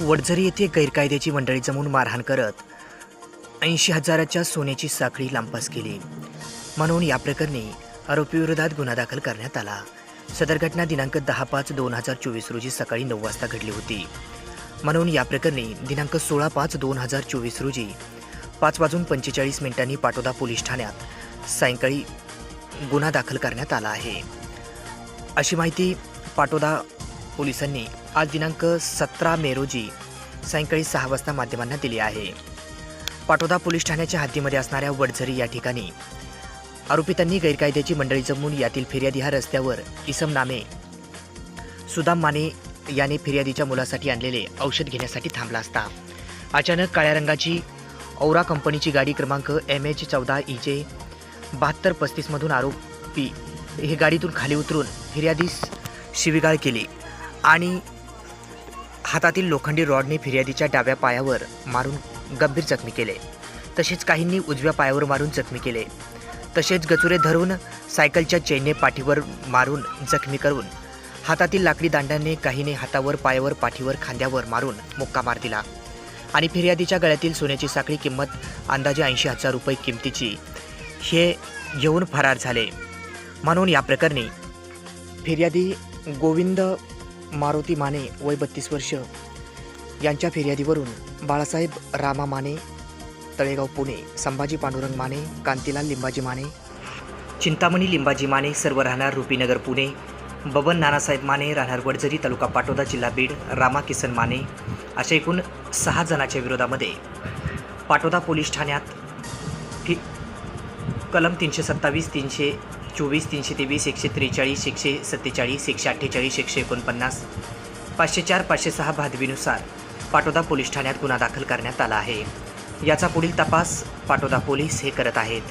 वडझरी येथे गैरकायद्याची मंडळी जमून मारहाण करत ऐंशी हजाराच्या सोन्याची साखळी लांपास केली. म्हणून या प्रकरणी आरोपीविरोधात गुन्हा दाखल करण्यात आला. सदर घटना दिनांक दहा पाच दोन हजार चोवीस रोजी सकाळी नऊ वाजता घडली होती. म्हणून या प्रकरणी दिनांक सोळा पाच दोन हजार चोवीस रोजी पाच वाजून पंचेचाळीस मिनिटांनी पाटोदा पोलीस ठाण्यात सायंकाळी गुन्हा दाखल करण्यात आला आहे. अशी माहिती पाटोदा पोलिसांनी आज दिनांक सतरा मे रोजी सायंकाळी सहा वाजता माध्यमांना दिली आहे. पाटोदा पोलीस ठाण्याच्या हद्दीमध्ये असणाऱ्या वडझरी या ठिकाणी आरोपितांनी गैरकायद्याची मंडळी जमवून यातील फिर्यादी हा रस्त्यावर इसम नामे सुदाम माने याने फिर्यादीच्या मुलासाठी आणलेले औषध घेण्यासाठी थांबला असता. अचानक काळ्या रंगाची औरा कंपनीची गाडी क्रमांक एम एच चौदा ई जे बहात्तर पस्तीसमधून आरोपी हे गाडीतून खाली उतरून फिर्यादीस शिवीगाळ केली आणि हातातील लोखंडी रॉडने फिर्यादीच्या डाव्या पायावर मारून गंभीर जखमी केले. तसेच काहींनी उजव्या पायावर मारून जखमी केले. तसेच गचुरे धरून सायकलच्या चेनने पाठीवर मारून जखमी करून हातातील लाकडी दांड्याने काहीने हातावर पायावर पाठीवर खांद्यावर मारून मुक्का मार दिला. आणि फिर्यादीच्या गळ्यातील सोन्याची साखळी किंमत अंदाजे ऐंशी हजार रुपये किमतीची. हे घेऊन फरार झाले. म्हणून या प्रकरणी फिर्यादी गोविंद मारुती माने वय बत्तीस वर्ष. यांच्या फिर्यादीवरून बाळासाहेब रामा माने तळेगाव पुणे संभाजी पांडुरंग माने कांतीलाल लिंबाजी माने चिंतामणी लिंबाजी माने सर्व राहणार रुपीनगर पुणे बबन नानासाहेब माने राहणार वडझरी तालुका पाटोदा जिल्हा बीड रामा किसन माने अशा एकूण सहा जणांच्या विरोधामध्ये पाटोदा पोलीस ठाण्यात फि कलम तीनशे सत्तावीस तीनशे चोवीस तीनशे तेवीस एकशे त्रेचाळीस एकशे सत्तेचाळीस एकशे अठ्ठेचाळीस एकशे एकोणपन्नास पाचशे चार पाचशे सहा भादवीनुसार पाटोदा पोलीस ठाण्यात गुन्हा दाखल करण्यात आला आहे. याचा पुढील तपास पाटोदा पोलीस हे करत आहेत.